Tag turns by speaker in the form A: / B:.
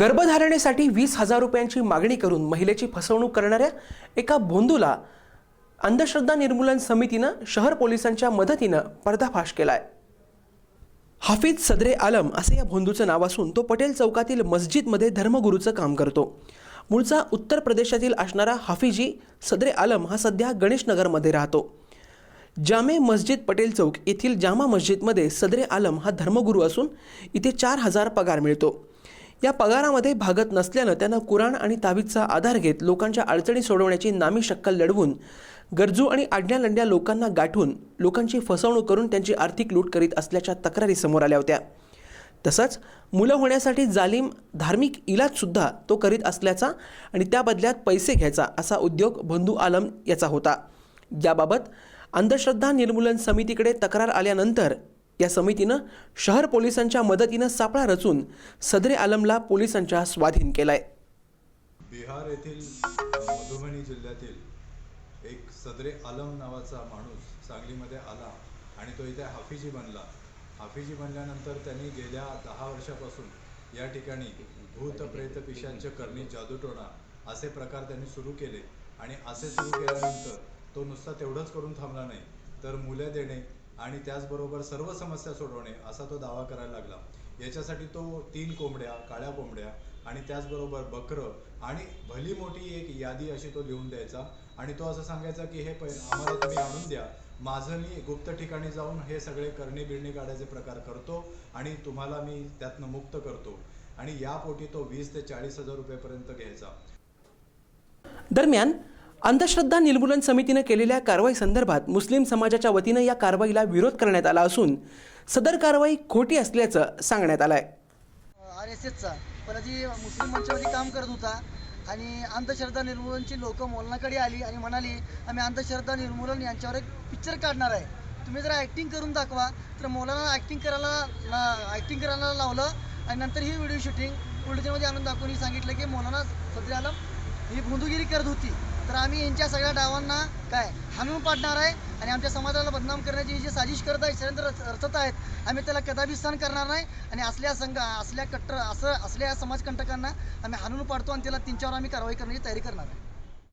A: गर्भधारणेसाठी वीस हजार रुपयांची मागणी करून महिलेची फसवणूक करणाऱ्या एका भोंदूला अंधश्रद्धा निर्मूलन समितीनं शहर पोलिसांच्या मदतीनं पर्दाफाश केलाय. हाफिज सदरे आलम असे या भोंदूचं नाव असून तो पटेल चौकातील मस्जिदमध्ये धर्मगुरूचं काम करतो. मूळचा उत्तर प्रदेशातील असणारा हाफिजी सदरे आलम हा सध्या गणेशनगरमध्ये राहतो. जामे मस्जिद पटेल चौक येथील जामा मस्जिदमध्ये सदरे आलम हा धर्मगुरू असून इथे चार हजार पगार मिळतो. या पगारामध्ये भागत नसल्यानं त्यानं कुराण आणि तावीजचा आधार घेत लोकांच्या अडचणी सोडवण्याची नामी शक्कल लढवून गरजू आणि आडण्यालंड्या लोकांना गाठून लोकांची फसवणूक करून त्यांची आर्थिक लूट करीत असल्याच्या तक्रारी समोर आल्या होत्या. तसंच मुलं होण्यासाठी जालीम धार्मिक इलाजसुद्धा तो करीत असल्याचा आणि त्या बदल्यात पैसे घ्यायचा असा उद्योग बंधू आलम याचा होता. याबाबत अंधश्रद्धा निर्मूलन समितीकडे तक्रार आल्यानंतर या समितीनं शहर पोलिसांच्या मदतीनं सापळा रचून सदरे आलमला पोलिसांच्या स्वाधीन केलाय.
B: बिहार येथील मधुबनी जिल्ह्यातील एक सदरे आलम नावाचा माणूस सांगलीमध्ये आला आणि तो इथे हाफिजी बनला. हाफिजी बनल्यानंतर त्यांनी गेल्या दहा वर्षापासून या ठिकाणी भूत प्रेत पिशांचे करणी जादूटोणा असे प्रकार त्यांनी सुरू केले. आणि असे सुरू केल्यानंतर तो नुसता तेवढंच करून थांबला नाही तर मुले देणे आणि त्याचबरोबर सर्व समस्या सोडवणे असा तो दावा करायला लागला. याच्यासाठी तो तीन कोंबड्या काळ्या कोंबड्या आणि त्याचबरोबर बकरं आणि भली मोठी एक यादी अशी तो लिहून द्यायचा. आणि तो असं सांगायचा की हे पै आम्हाला तुम्ही आणून द्या. माझं मी गुप्त ठिकाणी जाऊन हे सगळे करणे बिरणी काढायचे प्रकार करतो आणि तुम्हाला मी त्यातनं मुक्त करतो. आणि यापोटी तो वीस ते चाळीस हजार रुपयेपर्यंत घ्यायचा.
A: दरम्यान अंधश्रद्धा निर्मूलन समितीनं केलेल्या कारवाई संदर्भात मुस्लिम समाजाच्या वतीनं या कारवाईला विरोध करण्यात आला असून सदर कारवाई खोटी असल्याचं सांगण्यात आलं आहे
C: आर एस एसचा पण जी मुस्लिम मंचामध्ये काम करत होता आणि अंधश्रद्धा निर्मूलनची लोक मोलनाकडे आली आणि म्हणाली आम्ही अंधश्रद्धा निर्मूलन यांच्यावर एक पिक्चर काढणार आहे. तुम्ही जर ॲक्टिंग करून दाखवा. तर मौलाना ॲक्टिंग करायला ॲक्टिंग करायला लावलं आणि नंतर ही व्हिडिओ शूटिंग बुलढाण्यामध्ये आणून दाखवून सांगितलं की मौलाना सदरी आलम ही भोंदूगिरी करत होती. तर आम्ही यांच्या सगळ्या डावांना काय हाणून पाडणार आहे आणि आमच्या समाजाला बदनाम करण्याची ही जी साजिश करत आहे षडयंत्र रचत आहेत आम्ही त्याला कदापि सहन करणार नाही आणि असल्या संघ असल्या कट्टर असं असल्या समाजकंटकांना आम्ही हाणून पाडतो आणि त्याला त्यांच्यावर आम्ही कारवाई करण्याची तयारी करणार आहे.